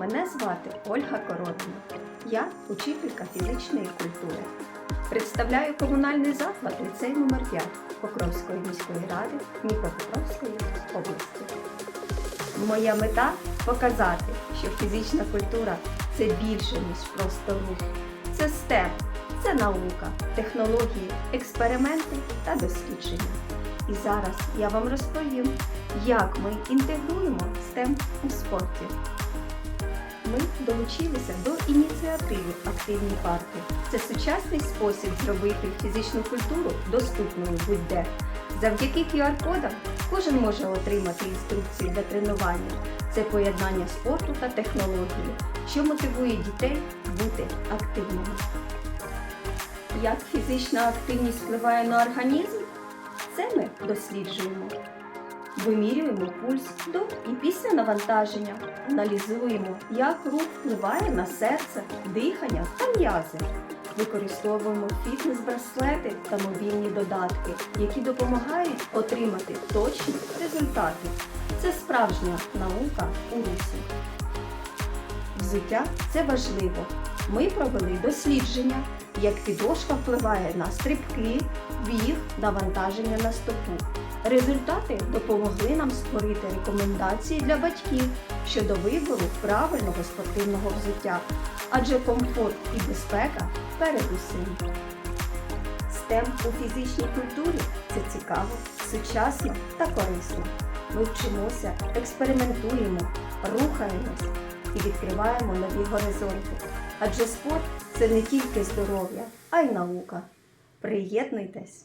Мене звати Ольга Коротна. Я учителька фізичної культури. Представляю комунальний заклад ліцей номер 5 Покровської міської ради Дніпропетровської області. Моя мета показати, що фізична культура це більше, ніж просто рух. Це STEM, це наука, технології, експерименти та дослідження. І зараз я вам розповім, як ми інтегруємо STEM у спорті. Ми долучилися до ініціативи Активні парки. Це сучасний спосіб зробити фізичну культуру доступною будь-де. Завдяки QR-кодам кожен може отримати інструкції для тренування. Це поєднання спорту та технології, що мотивує дітей бути активними. Як фізична активність впливає на організм? Це ми досліджуємо. Вимірюємо пульс до і після навантаження, аналізуємо, як рух впливає на серце, дихання та м'язи. Використовуємо фітнес-браслети та мобільні додатки, які допомагають отримати точні результати. Це справжня наука у русі. Взуття це важливо. Ми провели дослідження, як підошва впливає на стрибки, біг, навантаження на стопу. Результати допомогли нам створити рекомендації для батьків щодо вибору правильного спортивного взуття, адже комфорт і безпека перед усім. STEM у фізичній культурі це цікаво, сучасно та корисно. Ми вчимося, експериментуємо, рухаємось і відкриваємо нові горизонти. Адже спорт це не тільки здоров'я, а й наука. Приєднуйтесь!